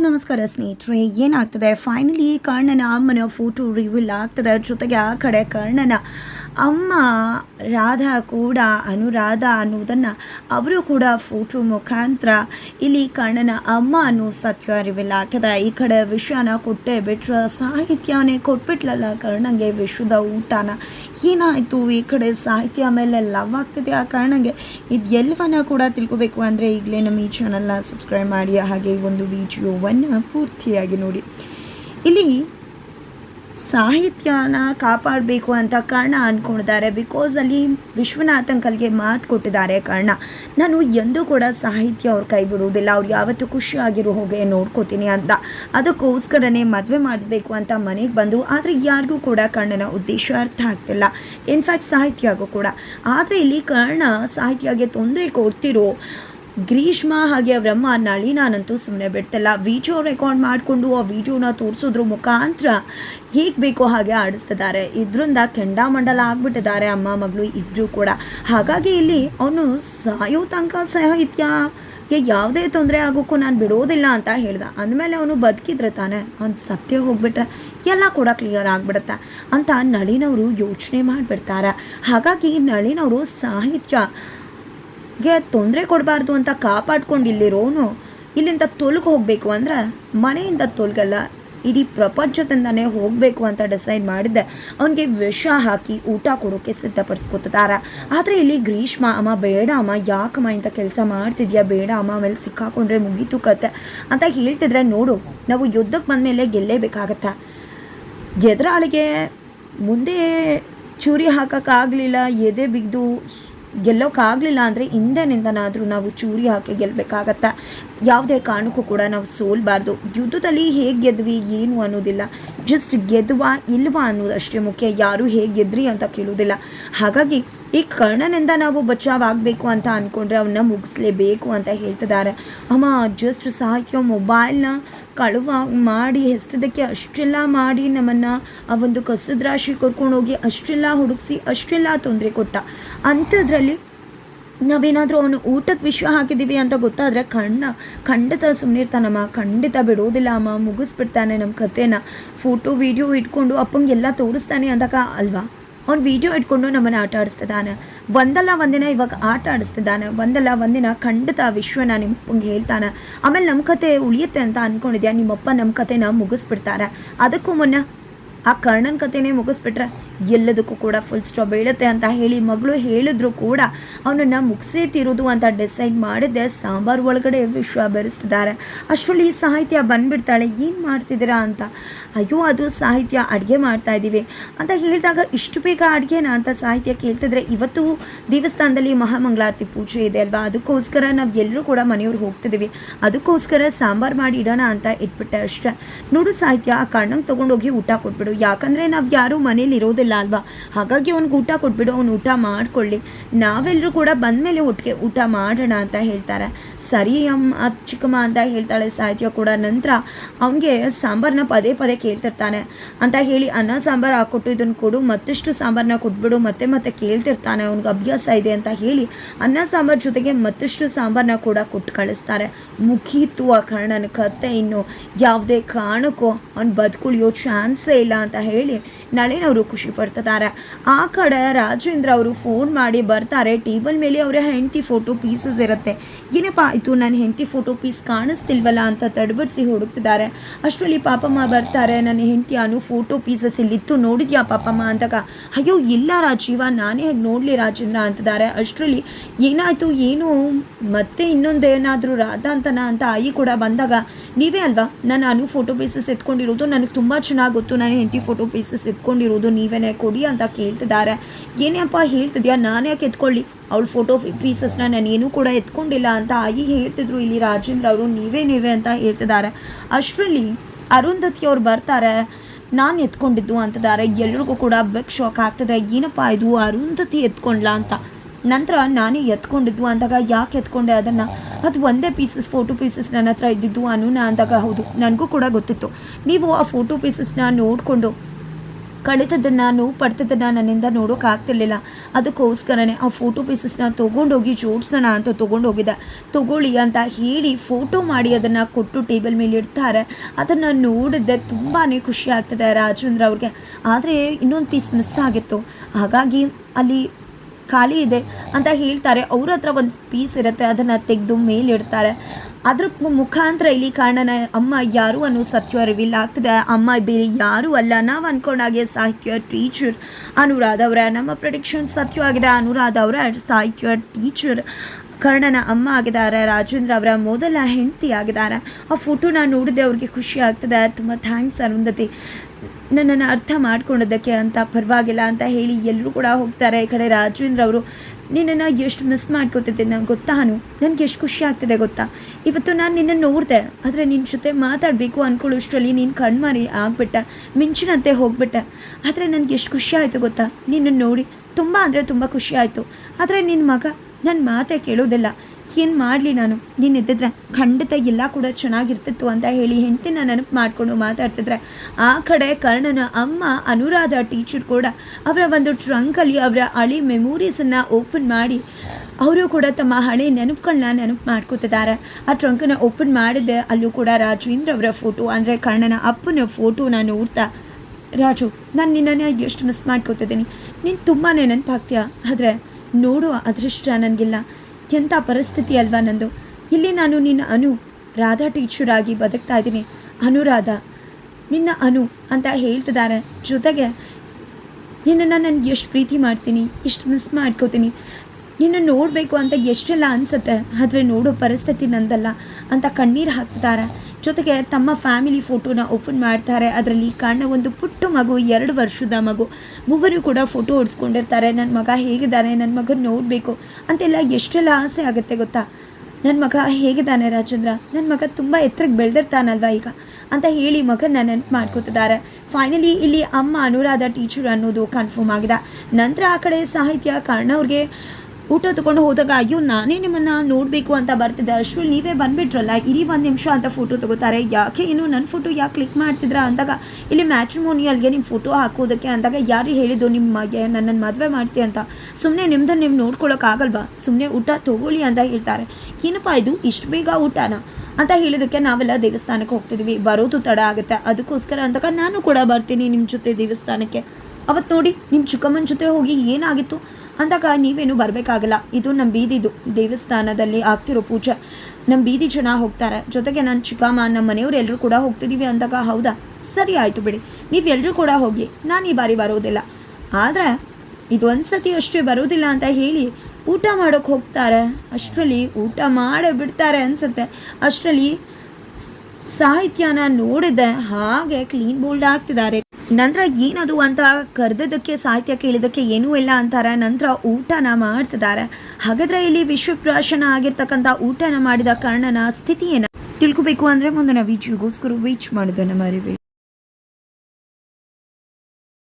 ನಮಸ್ಕಾರ ಸ್ನೇಹಿತರೆ ಏನಾಗ್ತದೆ? ಫೈನಲಿ ಕರ್ಣನ ಅಮ್ಮನ ಫೋಟೋ ರಿವೀಲ್ ಆಗ್ತದೆ. ಜೊತೆಗೆ ಆ ಕಡೆ ಕರ್ಣನ ಅಮ್ಮ ರಾಧಾ ಕೂಡ, ಅನುರಾಧ ಅನ್ನೋದನ್ನು ಅವರು ಕೂಡ ಫೋಟೋ ಮುಖಾಂತರ ಇಲ್ಲಿ ಕಣ್ಣನ ಅಮ್ಮ ಅನ್ನೋ ಸತ್ಯ ರಿವೀಲ್ ಆಗ್ತದೆ ಈ ಕಡೆ ವಿಷಯನ ಕೊಟ್ಟೆ ಬಿಟ್ರೆ, ಸಾಹಿತ್ಯನೇ ಕೊಟ್ಬಿಟ್ಲಲ್ಲ ಕರ್ಣಂಗೆ ವಿಶ್ವದ ಊಟನ. ಏನಾಯಿತು ಈ ಕಡೆ ಸಾಹಿತ್ಯ ಮೇಲೆ ಲವ್ ಆಗ್ತಿದೆ ಆ ಕಾರಣಂಗೆ? ಇದು ಎಲ್ಲವನ್ನ ಕೂಡ ತಿಳ್ಕೊಬೇಕು ಅಂದರೆ ಈಗಲೇ ನಮ್ಮ ಈ ಚಾನಲ್ನ ಸಬ್ಸ್ಕ್ರೈಬ್ ಮಾಡಿ, ಹಾಗೆ ಒಂದು ವಿಡಿಯೋವನ್ನು ಪೂರ್ತಿಯಾಗಿ ನೋಡಿ. ಇಲ್ಲಿ ಸಾಹಿತ್ಯನ ಕಾಪಾಡಬೇಕು ಅಂತ ಕರ್ಣ ಅಂದ್ಕೊಂಡಿದ್ದಾರೆ ಬಿಕಾಸ್ ಅಲ್ಲಿ ವಿಶ್ವನಾಥನ್ ಕಲ್ಗೆ ಮಾತು ಕೊಟ್ಟಿದ್ದಾರೆ ಕರ್ಣ. ನಾನು ಎಂದೂ ಕೂಡ ಸಾಹಿತ್ಯ ಅವ್ರ ಕೈ ಬಿಡುವುದಿಲ್ಲ. ಅವ್ರು ಯಾವತ್ತೂ ಖುಷಿಯಾಗಿರೋ ಹೋಗಿ ನೋಡ್ಕೋತೀನಿ ಅಂತ. ಅದಕ್ಕೋಸ್ಕರನೇ ಮದುವೆ ಮಾಡಿಸ್ಬೇಕು ಅಂತ ಮನೆಗೆ ಬಂದು, ಆದರೆ ಯಾರಿಗೂ ಕೂಡ ಕರ್ಣನ ಉದ್ದೇಶ ಅರ್ಥ ಆಗ್ತಿಲ್ಲ. ಇನ್ಫ್ಯಾಕ್ಟ್ ಸಾಹಿತ್ಯಗೂ ಕೂಡ. ಆದರೆ ಇಲ್ಲಿ ಕರ್ಣ ಸಾಹಿತ್ಯಗೆ ತೊಂದರೆ ಕೊಡ್ತಿರೋ ಗ್ರೀಷ್ಮ ಹಾಗೆ ಅವರಮ್ಮ ನಳಿನಾನಂತೂ ಸುಮ್ಮನೆ ಬಿಡ್ತಲ್ಲ. ವಿಡಿಯೋ ರೆಕಾರ್ಡ್ ಮಾಡಿಕೊಂಡು ಆ ವಿಡಿಯೋನ ತೋರಿಸೋದ್ರ ಮುಖಾಂತರ ಹೇಗೆ ಬೇಕೋ ಹಾಗೆ ಆಡಿಸ್ತಿದ್ದಾರೆ. ಇದರಿಂದ ಕೆಂಡಾಮಂಡಲ ಆಗಿಬಿಟ್ಟಿದ್ದಾರೆ ಅಮ್ಮ ಮಗಳು ಇಬ್ಬರು ಕೂಡ. ಹಾಗಾಗಿ ಇಲ್ಲಿ ಅವನು ಸಾಯೋ ತನಕ ಸಾಹಿತ್ಯ ಯಾವುದೇ ತೊಂದರೆ ಆಗೋಕ್ಕೂ ನಾನು ಬಿಡೋದಿಲ್ಲ ಅಂತ ಹೇಳ್ದೆ. ಅಂದಮೇಲೆ ಅವನು ಬದುಕಿದ್ರೆ ತಾನೆ. ಅವ್ನು ಸತ್ಯ ಹೋಗ್ಬಿಟ್ರೆ ಎಲ್ಲ ಕೂಡ ಕ್ಲಿಯರ್ ಆಗಿಬಿಡುತ್ತೆ ಅಂತ ನಳಿನವರು ಯೋಚನೆ ಮಾಡಿಬಿಡ್ತಾರೆ. ಹಾಗಾಗಿ ನಳಿನವರು ಸಾಹಿತ್ಯ ಗೆ ತೊಂದರೆ ಕೊಡಬಾರ್ದು ಅಂತ ಕಾಪಾಡ್ಕೊಂಡು ಇಲ್ಲಿರೋನು, ಇಲ್ಲಿಂದ ತೊಲಗಿ ಹೋಗಬೇಕು ಅಂದ್ರೆ ಮನೆಯಿಂದ ತೊಲಗಲ್ಲ, ಇಡೀ ಪ್ರಪಂಚದಿಂದನೇ ಹೋಗಬೇಕು ಅಂತ ಡಿಸೈಡ್ ಮಾಡಿದ್ದೆ. ಅವನಿಗೆ ವಿಷ ಹಾಕಿ ಊಟ ಕೊಡೋಕ್ಕೆ ಸಿದ್ಧಪಡಿಸ್ಕೊತಿದ್ದಾರೆ ಆದರೆ ಇಲ್ಲಿ ಗ್ರೀಷ್ಮ, ಅಮ್ಮ ಬೇಡ ಅಮ್ಮ ಯಾಕಮ್ಮ ಇಂಥ ಕೆಲಸ ಮಾಡ್ತಿದ್ಯಾ? ಬೇಡ ಅಮ್ಮ ಆಮೇಲೆ ಸಿಕ್ಕಾಕೊಂಡ್ರೆ ಮುಗೀತು ಕತೆ ಅಂತ ಹೇಳ್ತಿದ್ರೆ ನೋಡು, ನಾವು ಯುದ್ಧಕ್ಕೆ ಬಂದಮೇಲೆ ಗೆಲ್ಲೇಬೇಕಾಗತ್ತೆ. ಎದುರಾಳಿಗೆ ಮುಂದೆ ಚೂರಿ ಹಾಕೋಕ್ಕಾಗಲಿಲ್ಲ, ಎದೆ ಬಿದ್ದು ಗೆಲ್ಲೋಕ್ಕಾಗಲಿಲ್ಲ ಅಂದರೆ ಹಿಂದೆನಿಂದನಾದರೂ ನಾವು ಚೂರಿ ಹಾಕಿ ಗೆಲ್ಲಬೇಕಾಗತ್ತಾ ಯಾವುದೇ ಕಾರಣಕ್ಕೂ ಕೂಡ ನಾವು ಸೋಲ್ಬಾರ್ದು. ಯುದ್ಧದಲ್ಲಿ ಹೇಗೆ ಗೆದ್ವಿ, ಏನು ಅನ್ನೋದಿಲ್ಲ. ಜಸ್ಟ್ ಗೆದ್ವಾ, ಇಲ್ವಾ ಅನ್ನೋದಷ್ಟೇ ಮುಖ್ಯ. ಯಾರು ಹೇಗೆ ಗೆದ್ರಿ ಅಂತ ಕೇಳೋದಿಲ್ಲ. ಹಾಗಾಗಿ ಈ ಕರ್ಣನಿಂದ ನಾವು ಬಚಾವಾಗಬೇಕು ಅಂತ ಅಂದ್ಕೊಂಡ್ರೆ ಅವನ್ನ ಮುಗಿಸ್ಲೇಬೇಕು ಅಂತ ಹೇಳ್ತಿದ್ದಾರೆ. ಅಮ್ಮ ಜಸ್ಟ್ ಸಾಹಿತ್ಯ ಮೊಬೈಲ್ನ ಕಳುವ ಮಾಡಿ ಹೆಸರಿದ್ದಕ್ಕೆ ಅಷ್ಟೆಲ್ಲ ಮಾಡಿ ನಮ್ಮನ್ನು ಆ ಒಂದು ಕಸದ ರಾಶಿ ಕರ್ಕೊಂಡೋಗಿ ಅಷ್ಟೆಲ್ಲ ಹುಡುಕಿಸಿ, ಅಷ್ಟೆಲ್ಲ ತೊಂದರೆ ಕೊಟ್ಟ. ಅಂಥದ್ರಲ್ಲಿ ನಾವೇನಾದರೂ ಅವನು ಊಟಕ್ಕೆ ವಿಷ ಹಾಕಿದ್ದೀವಿ ಅಂತ ಗೊತ್ತಾದರೆ ಕಣ್ಣ, ಖಂಡಿತ ಸುಮ್ಮನಿರ್ತಾನಮ್ಮ ಖಂಡಿತ ಬಿಡೋದಿಲ್ಲ, ಅಮ್ಮ, ಮುಗಿಸ್ಬಿಡ್ತಾನೆ ನಮ್ಮ ಕಥೆನ. ಫೋಟೋ, ವೀಡಿಯೋ ಇಟ್ಕೊಂಡು ಅಪ್ಪಂಗೆಲ್ಲ ತೋರಿಸ್ತಾನೆ ಅಂದಾಗ ಅಲ್ವಾ? ಅವ್ನು ವಿಡಿಯೋ ಇಟ್ಕೊಂಡು ನಮ್ಮನ್ನು ಆಟ ಆಡಿಸ್ತಿದ್ದಾನೆ ಒಂದಲ್ಲ ಒಂದಿನ ಇವಾಗ ಆಟ ಆಡಿಸ್ತಿದ್ದಾನೆ, ಒಂದಲ್ಲ ಒಂದಿನ ಖಂಡಿತ ವಿಶ್ವನ ನಿಮ್ಮಪ್ಪಂಗೆ ಹೇಳ್ತಾನೆ. ಆಮೇಲೆ ನಮ್ಮ ಕತೆ ಉಳಿಯುತ್ತೆ ಅಂತ ಅಂದ್ಕೊಂಡಿದ್ಯಾ ನಿಮ್ಮಪ್ಪ ನಮ್ಮ ಕತೆನ ಮುಗಿಸ್ಬಿಡ್ತಾರೆ. ಅದಕ್ಕೂ ಮುನ್ನ ಆ ಕರ್ಣನ ಕಥೆನೇ ಮುಗಿಸ್ಬಿಟ್ರೆ ಎಲ್ಲದಕ್ಕೂ ಕೂಡ ಫುಲ್ ಸ್ಟಾಪ್ ಬೀಳುತ್ತೆ ಅಂತ ಹೇಳಿ ಮಗಳು ಹೇಳಿದ್ರು ಕೂಡ ಅವನನ್ನು ಮುಗಿಸೇ ಅಂತ ಡಿಸೈಡ್ ಮಾಡಿದ್ದೆ. ಸಾಂಬಾರು ಒಳಗಡೆ ವಿಶ್ವ ಬೆರೆಸ್ತಿದ್ದಾರೆ. ಅಷ್ಟರಲ್ಲಿ ಸಾಹಿತ್ಯ ಬಂದ್ಬಿಡ್ತಾಳೆ. ಏನು ಮಾಡ್ತಿದ್ದೀರಾ ಅಂತ. ಅಯ್ಯೋ, ಅದು ಸಾಹಿತ್ಯ ಅಡುಗೆ ಮಾಡ್ತಾ ಇದ್ದೀವಿ ಅಂತ ಹೇಳಿದಾಗ ಇಷ್ಟು ಬೇಗ ಅಡುಗೆನ ಅಂತ ಸಾಹಿತ್ಯ ಕೇಳ್ತಿದ್ರೆ ಇವತ್ತು ದೇವಸ್ಥಾನದಲ್ಲಿ ಮಹಾಮಂಗಳಾರತಿ ಪೂಜೆ ಇದೆ ಅಲ್ವಾ? ಅದಕ್ಕೋಸ್ಕರ ನಾವು ಎಲ್ಲರೂ ಕೂಡ ಮನೆಯವ್ರು ಹೋಗ್ತಿದ್ದೀವಿ. ಅದಕ್ಕೋಸ್ಕರ ಸಾಂಬಾರು ಮಾಡಿ ಇಡೋಣ ಅಂತ ಇಟ್ಬಿಟ್ಟೆ ಅಷ್ಟೇ. ನೋಡು ಸಾಹಿತ್ಯ, ಆ ಕಣ್ಣಂಗೆ ತೊಗೊಂಡೋಗಿ ಊಟ ಕೊಟ್ಬಿಡು. ಯಾಕಂದರೆ ನಾವು ಯಾರೂ ಮನೇಲಿ ಇರೋದಿಲ್ಲ ಅಲ್ವಾ? ಹಾಗಾಗಿ ಅವ್ನಿಗೆ ಊಟ ಕೊಟ್ಬಿಡು, ಅವ್ನು ಊಟ ಮಾಡ್ಕೊಳ್ಳಿ. ನಾವೆಲ್ಲರೂ ಕೂಡ ಬಂದಮೇಲೆ ಒಟ್ಟಿಗೆ ಊಟ ಮಾಡೋಣ ಅಂತ ಹೇಳ್ತಾರೆ. ಸರಿ ಅಮ್ಮ, ಚಿಕ್ಕಮ್ಮ ಅಂತ ಹೇಳ್ತಾಳೆ ಸಾಹಿತ್ಯ ಕೂಡ. ನಂತರ ಅವನಿಗೆ ಸಾಂಬಾರನ್ನ ಪದೇ ಪದೇ ಕೇಳ್ತಿರ್ತಾನೆ ಅಂತ ಹೇಳಿ ಅನ್ನ ಸಾಂಬಾರು ಹಾಕ್ಕೊಟ್ಟು ಇದನ್ನು ಕೊಡು, ಮತ್ತಷ್ಟು ಸಾಂಬಾರನ್ನ ಕೊಟ್ಬಿಡು, ಮತ್ತೆ ಮತ್ತೆ ಕೇಳ್ತಿರ್ತಾನೆ, ಅವ್ನಿಗೆ ಅಭ್ಯಾಸ ಇದೆ ಅಂತ ಹೇಳಿ ಅನ್ನ ಸಾಂಬಾರು ಜೊತೆಗೆ ಮತ್ತಷ್ಟು ಸಾಂಬಾರನ್ನ ಕೂಡ ಕೊಟ್ಟು ಕಳಿಸ್ತಾರೆ. ಮುಖೀತು ಆ ಕರ್ಣನ ಕತ್ತೆ ಇನ್ನು ಯಾವುದೇ ಕಾರಣಕ್ಕೂ ಅವ್ನು ಬದುಕುಳಿಯೋ ಚಾನ್ಸೇ ಇಲ್ಲ ಅಂತ ಹೇಳಿ ನಳಿನವರು ಖುಷಿ ಪಡ್ತಿದ್ದಾರೆ. ಆ ಕಡೆ ರಾಜೇಂದ್ರ ಅವರು ಫೋನ್ ಮಾಡಿ ಬರ್ತಾರೆ, ಟೇಬಲ್ ಮೇಲೆ ಅವರ ಹೆಂಡತಿ ಫೋಟೋ ಪೀಸಸ್ ಇರುತ್ತೆ. ಏನಪ್ಪ ಆಯಿತು ನನ್ನ ಹೆಂಡತಿ ಫೋಟೋ ಪೀಸ್ ಕಾಣಿಸ್ತಿಲ್ವಲ್ಲ ಅಂತ ತಡಬಡಿಸಿ ಹುಡುಕ್ತಿದ್ದಾರೆ. ಅಷ್ಟರಲ್ಲಿ ಪಾಪಮ್ಮ ಬರ್ತಾರೆ ನನ್ನ ಹೆಂಡತಿ ಅನು ಫೋಟೋ ಪೀಸಸ್ ಇಲ್ಲಿತ್ತು, ನೋಡಿದ್ಯಾ ಪಾಪಮ್ಮ? ಅಂದಾಗ, ಅಯ್ಯೋ, ಇಲ್ಲ ರಾಜೀವ, ನಾನೇ ನೋಡಲಿ ರಾಜೇಂದ್ರ ಅಂತಿದ್ದಾರೆ ಅಷ್ಟರಲ್ಲಿ ಏನಾಯಿತು, ಏನು? ಮತ್ತೆ ಇನ್ನೊಂದೇನಾದರೂ ರಾಧಾ ಅಂತನ ಅಂತ ಆಯಿ ಕೂಡ ಬಂದಾಗ, ನೀವೇ ಅಲ್ವಾ? ನಾನು ಅನು ಫೋಟೋ ಪೀಸಸ್ ಎತ್ಕೊಂಡಿರೋದು ನನಗೆ ತುಂಬ ಚೆನ್ನಾಗಿ ಗೊತ್ತು. ನನ್ನ ಹೆಂಡತಿ ಫೋಟೋ ಪೀಸಸ್ ಎತ್ಕೊಂಡಿರೋದು ನೀವೇನೇ ಕೊಡಿ ಅಂತ ಕೇಳ್ತಿದ್ದಾರೆ ಏನಪ್ಪ ಹೇಳ್ತಿದ್ಯಾ? ನಾನು ಯಾಕೆ ಎತ್ಕೊಳ್ಳಿ? ಅವಳ ಫೋಟೋ ಪೀಸಸ್ನ ನಾನು ಏನೂ ಕೂಡ ಎತ್ಕೊಂಡಿಲ್ಲ. ಅಂತ ಆಯಿ ಹೇಳ್ತಿದ್ರು ಇಲ್ಲಿ ರಾಜೇಂದ್ರ ಅವರು, ನೀವೇ ನೀವೇ ಅಂತ ಹೇಳ್ತಿದ್ದಾರೆ ಅಷ್ಟರಲ್ಲಿ ಅರುಂಧತಿ ಅವ್ರು ಬರ್ತಾರೆ. ನಾನು ಎತ್ಕೊಂಡಿದ್ದು ಅಂತಿದ್ದಾರೆ ಎಲ್ರಿಗೂ ಕೂಡ ಬೆಕ್ ಶಾಕ್ ಆಗ್ತದೆ. ಏನಪ್ಪ ಇದು? ಅರುಂಧತಿ ಎತ್ಕೊಂಡ್ಲಾ ಅಂತ. ನಂತರ ನಾನೇ ಎತ್ಕೊಂಡಿದ್ದು ಅಂದಾಗ ಯಾಕೆ ಎತ್ಕೊಂಡೆ ಅದನ್ನು? ಅದು ಒಂದೇ ಪೀಸಸ್ ಫೋಟೋ ಪೀಸಸ್ ನನ್ನ ಹತ್ರ ಇದ್ದಿದ್ದು ಅನುನ ಅಂದಾಗ ಹೌದು. ನನಗೂ ಕೂಡ ಗೊತ್ತಿತ್ತು. ನೀವು ಆ ಫೋಟೋ ಪೀಸಸ್ನ ನೋಡಿಕೊಂಡು ಕಡಿತದನ್ನು ನಾನು ಪಡ್ತದನ್ನು ನನ್ನಿಂದ ನೋಡೋಕ್ಕಾಗ್ತಿರ್ಲಿಲ್ಲ ಅದಕ್ಕೋಸ್ಕರನೇ ಆ ಫೋಟೋ ಪೀಸಸ್ನ ತೊಗೊಂಡೋಗಿ ಜೋಡಿಸೋಣ ಅಂತ ತೊಗೊಂಡೋಗಿದ್ದೆ. ತಗೊಳ್ಳಿ ಅಂತ ಹೇಳಿ ಫೋಟೋ ಮಾಡಿ ಅದನ್ನು ಕೊಟ್ಟು ಟೇಬಲ್ ಮೇಲೆ ಇಡ್ತಾರೆ. ಅದನ್ನು ನೋಡಿದ್ರೆ ತುಂಬಾ ಖುಷಿ ಆಗ್ತದೆ ರಾಜೇಂದ್ರ ಅವ್ರಿಗೆ. ಆದರೆ ಇನ್ನೊಂದು ಪೀಸ್ ಮಿಸ್ ಆಗಿತ್ತು. ಹಾಗಾಗಿ ಅಲ್ಲಿ ಖಾಲಿ ಇದೆ ಅಂತ ಹೇಳ್ತಾರೆ. ಅವ್ರ ಹತ್ರ ಒಂದು ಪೀಸ್ ಇರುತ್ತೆ. ಅದನ್ನು ತೆಗೆದು ಮೇಲಿಡ್ತಾರೆ ಅದ್ರ ಮುಖಾಂತರ ಇಲ್ಲಿ ಕಾರಣನ ಅಮ್ಮ ಯಾರು ಅನ್ನೋ ಸತ್ಯ ರಿವೀಲ್ ಆಗ್ತದೆ. ಅಮ್ಮ ಬೇರೆ ಯಾರು ಅಲ್ಲ. ನಾವು ಅನ್ಕೊಂಡಾಗೆ ಸಾಹಿತ್ಯ ಟೀಚರ್ ಅನುರಾಧ ಅವರ. ನಮ್ಮ ಪ್ರೊಡಿಕ್ಷನ್ ಸತ್ಯವಾಗಿದೆ ಅನುರಾಧ ಅವರ, ಸಾಹಿತ್ಯ ಟೀಚರ್ ಕರ್ಣನ ಅಮ್ಮ ಆಗಿದ್ದಾರೆ. ರಾಜೇಂದ್ರ ಅವರ ಮೊದಲ ಹೆಂಡತಿ ಆಗಿದ್ದಾರೆ. ಆ ಫೋಟೋನ ನೋಡಿದೆ ಅವ್ರಿಗೆ ಖುಷಿ ಆಗ್ತದೆ. ತುಂಬ ಥ್ಯಾಂಕ್ಸ್ ಅರುಂಧತಿ. ನನ್ನನ್ನು ಅರ್ಥ ಮಾಡ್ಕೊಂಡಿದ್ದಕ್ಕೆ ಅಂತ ಪರವಾಗಿಲ್ಲ ಅಂತ ಹೇಳಿ ಎಲ್ಲರೂ ಕೂಡ ಹೋಗ್ತಾರೆ. ಈ ಕಡೆ ರಾಜೇಂದ್ರ ಅವರು ನಿನ್ನನ್ನು ಎಷ್ಟು ಮಿಸ್ ಮಾಡ್ಕೋತಿದ್ದೆ ನಂಗೆ ಗೊತ್ತಾ ನನಗೆ ಎಷ್ಟು ಖುಷಿ ಆಗ್ತಿದೆ ಗೊತ್ತಾ? ಇವತ್ತು ನಾನು ನಿನ್ನನ್ನು ನೋಡಿದೆ. ಆದರೆ ನಿನ್ನ ಜೊತೆ ಮಾತಾಡಬೇಕು ಅಂದ್ಕೊಳ್ಳೋಷ್ಟರಲ್ಲಿ ನೀನು ಕಣ್ಮಾರಿ ಆಗ್ಬಿಟ್ಟೆ. ಮಿಂಚಿನಂತೆ ಹೋಗ್ಬಿಟ್ಟೆ. ಆದರೆ ನನಗೆ ಎಷ್ಟು ಖುಷಿ ಆಯಿತು ಗೊತ್ತಾ? ನಿನ್ನನ್ನು ನೋಡಿ ತುಂಬ ಅಂದರೆ ತುಂಬ ಖುಷಿ ಆಯಿತು. ಆದರೆ ನಿನ್ನ ಮಗ ನನ್ನ ಮಾತೇ ಕೇಳೋದಿಲ್ಲ. ಏನು ಮಾಡಲಿ ನಾನು? ನೀನು ಎದ್ದಿದ್ರೆ ಖಂಡಿತ ಎಲ್ಲ ಕೂಡ ಚೆನ್ನಾಗಿರ್ತಿತ್ತು ಅಂತ ಹೇಳಿ ಹೆಂಡತಿನ ನೆನಪು ಮಾಡಿಕೊಂಡು ಮಾತಾಡ್ತಿದ್ರೆ. ಆ ಕಡೆ ಕರ್ಣನ ಅಮ್ಮ ಅನುರಾಧ ಟೀಚರ್ ಕೂಡ ಅವರ ಒಂದು ಟ್ರಂಕಲ್ಲಿ ಅವರ ಹಳಿ ಮೆಮೊರೀಸನ್ನು ಓಪನ್ ಮಾಡಿ ಅವರು ಕೂಡ ತಮ್ಮ ಹಳೆ ನೆನಪುಗಳನ್ನ ನೆನಪು ಮಾಡ್ಕೊತಿದ್ದಾರೆ. ಆ ಟ್ರಂಕನ್ನು ಓಪನ್ ಮಾಡಿದ್ದೆ, ಅಲ್ಲೂ ಕೂಡ ರಾಜೇಂದ್ರ ಅವರ ಫೋಟೋ ಅಂದರೆ ಕರ್ಣನ ಅಪ್ಪನ ಫೋಟೋನ ನೋಡ್ತಾ, ರಾಜು, ನಾನು ನಿನ್ನನ್ನು ಎಷ್ಟು ಮಿಸ್ ಮಾಡ್ಕೋತಿದ್ದೀನಿ. ನೀನು ತುಂಬಾ ನೆನಪಾಗ್ತೀಯ, ಆದರೆ ನೋಡುವ ಅದೃಷ್ಟ ನನಗಿಲ್ಲ. ಎಂಥ ಪರಿಸ್ಥಿತಿ ಅಲ್ವಾ ನಂದು? ಇಲ್ಲಿ ನಾನು ನಿನ್ನ ಅನು, ರಾಧಾ ಟೀಚರ್ ಆಗಿ ಬದುಕ್ತಾ ಇದ್ದೀನಿ. ಅನುರಾಧ ನಿನ್ನ ಅನು ಅಂತ ಹೇಳ್ತಿದ್ದಾರೆ. ಜೊತೆಗೆ ನಿನ್ನನ್ನು ನಾನು ಎಷ್ಟು ಪ್ರೀತಿ ಮಾಡ್ತೀನಿ ಎಷ್ಟು ಮಿಸ್ ಮಾಡ್ಕೋತೀನಿ. ನಿನ್ನ ನೋಡಬೇಕು ಅಂತ ಎಷ್ಟೆಲ್ಲ ಅನಿಸುತ್ತೆ, ಆದರೆ ನೋಡೋ ಪರಿಸ್ಥಿತಿ ನಂದಲ್ಲ ಅಂತ ಕಣ್ಣೀರು ಹಾಕ್ತಿದ್ದಾರೆ. ಜೊತೆಗೆ ತಮ್ಮ ಫ್ಯಾಮಿಲಿ ಫೋಟೋನ ಓಪನ್ ಮಾಡ್ತಾರೆ. ಅದರಲ್ಲಿ ಕಾಣ ಒಂದು ಪುಟ್ಟ ಮಗು, ಎರಡು ವರ್ಷದ ಮಗು. ಮೂವರು ಕೂಡ ಫೋಟೋ ಹೊಡ್ಸ್ಕೊಂಡಿರ್ತಾರೆ. ನನ್ನ ಮಗ ಹೇಗಿದ್ದಾನೆ? ನನ್ನ ಮಗನ ನೋಡಬೇಕು. ಅಂತೆಲ್ಲ ಎಷ್ಟೆಲ್ಲ ಆಸೆ ಆಗುತ್ತೆ ಗೊತ್ತಾ? ನನ್ನ ಮಗ ಹೇಗಿದ್ದಾನೆ ರಾಜೇಂದ್ರ? ನನ್ನ ಮಗ ತುಂಬ ಎತ್ತರಕ್ಕೆ ಬೆಳೆದಿರ್ತಾನಲ್ವ ಈಗ? ಅಂತ ಹೇಳಿ ಮಗನ ನೆನಪು ಮಾಡ್ಕೊತಿದ್ದಾರೆ. ಫೈನಲಿ ಇಲ್ಲಿ ಅಮ್ಮ ಅನುರಾಧ ಟೀಚರ್ ಅನ್ನೋದು ಕನ್ಫರ್ಮ್ ಆಗಿದೆ. ನಂತರ ಆ ಕಡೆ ಸಾಹಿತ್ಯ, ಕಾರಣ ಅವ್ರಿಗೆ ಊಟ ತಗೊಂಡು ಹೋದಾಗ, ಅಯ್ಯೋ, ನಾನೇ ನಿಮ್ಮನ್ನು ನೋಡಬೇಕು ಅಂತ ಬರ್ತಿದ್ದೆ. ಅಶ್ವಿಲ್ ನೀವೇ ಬಂದುಬಿಟ್ರಲ್ಲ, ಇರಿ ಒಂದು ನಿಮಿಷ ಅಂತ ಫೋಟೋ ತಗೋತಾರೆ. ಯಾಕೆ ಏನು ನನ್ನ ಫೋಟೋ ಯಾಕೆ ಕ್ಲಿಕ್ ಮಾಡ್ತಿದ್ರ? ಅಂದಾಗ, ಇಲ್ಲಿ ಮ್ಯಾಟ್ರಿಮೋನಿಯಲ್ಗೆ ನಿಮ್ಮ ಫೋಟೋ ಹಾಕೋದಕ್ಕೆ. ಅಂದಾಗ ಯಾರು ಹೇಳಿದ್ದು? ನಿಮಗೆ ನನ್ನನ್ನು ಮದುವೆ ಮಾಡಿಸಿ ಅಂತ. ಸುಮ್ಮನೆ ನಿಮ್ದನ್ನು ನೀವು ನೋಡ್ಕೊಳ್ಳೋಕ್ಕಾಗಲ್ವಾ ಸುಮ್ಮನೆ ಊಟ ತಗೊಳ್ಳಿ ಅಂತ ಹೇಳ್ತಾರೆ. ಏನಪ್ಪ ಇದು? ಇಷ್ಟು ಬೇಗ ಊಟನ? ಅಂತ ಹೇಳಿದಕ್ಕೆ ನಾವೆಲ್ಲ ದೇವಸ್ಥಾನಕ್ಕೆ ಹೋಗ್ತಿದ್ವಿ. ಬರೋದು ತಡ ಆಗುತ್ತೆ. ಅದಕ್ಕೋಸ್ಕರ ಅಂದಾಗ, ನಾನು ಕೂಡ ಬರ್ತೀನಿ ನಿಮ್ಮ ಜೊತೆ ದೇವಸ್ಥಾನಕ್ಕೆ. ಅವತ್ತು ನೋಡಿ ನಿಮ್ಮ ಚಿಕ್ಕಮ್ಮನ ಜೊತೆ ಹೋಗಿ ಏನಾಗಿತ್ತು? ಅಂದಾಗ ನೀವೇನು ಬರಬೇಕಾಗಲ್ಲ. ಇದು ನಮ್ಮ ಬೀದಿದು. ದೇವಸ್ಥಾನದಲ್ಲಿ ಆಗ್ತಿರೋ ಪೂಜೆ. ನಮ್ಮ ಬೀದಿ ಜನ ಹೋಗ್ತಾರೆ. ಜೊತೆಗೆ ನಾನು ಚಿಕ್ಕಮ್ಮ ನಮ್ಮ ಮನೆಯವ್ರು ಎಲ್ಲರೂ ಕೂಡ ಹೋಗ್ತಿದ್ದೀವಿ ಅಂದಾಗ, ಹೌದಾ? ಸರಿ ಆಯಿತು ಬಿಡಿ. ನೀವೆಲ್ಲರೂ ಕೂಡ ಹೋಗಿ. ನಾನು ಈ ಬಾರಿ ಬರೋದಿಲ್ಲ. ಆದರೆ ಇದು ಒಂದು ಸತಿ ಅಷ್ಟೇ ಬರೋದಿಲ್ಲ ಅಂತ ಹೇಳಿ ಊಟ ಮಾಡೋಕ್ಕೆ ಹೋಗ್ತಾರೆ. ಅಷ್ಟರಲ್ಲಿ ಊಟ ಮಾಡೇ ಬಿಡ್ತಾರೆ ಅನಿಸುತ್ತೆ. ಅಷ್ಟರಲ್ಲಿ ಸಾಹಿತ್ಯನ ನೋಡಿದೆ, ಹಾಗೆ ಕ್ಲೀನ್ ಬೋಲ್ಡ್ ಆಗ್ತಿದ್ದಾರೆ. ನಂತರ ಏನದು ಅಂತ ಕರೆದದಕ್ಕೆ ಸಾಹಿತ್ಯ ಕೇಳಿದಕ್ಕೆ ಏನೂ ಇಲ್ಲ ಅಂತಾರೆ. ನಂತರ ಊಟನ ಮಾಡ್ತಿದ್ದಾರೆ. ಹಾಗಾದ್ರೆ ಇಲ್ಲಿ ವಿಶ್ವಪ್ರಾಶನ ಆಗಿರ್ತಕ್ಕಂಥ ಊಟನ ಮಾಡಿದ ಕರ್ಣನ ಸ್ಥಿತಿಯನ್ನು ತಿಳ್ಕೊಬೇಕು ಅಂದರೆ ಮುಂದಿನ ವೀಚಿಗೋಸ್ಕರ ವೀಚ್ ಮಾಡೋದನ್ನು ಮರಿಬೇಡಿ.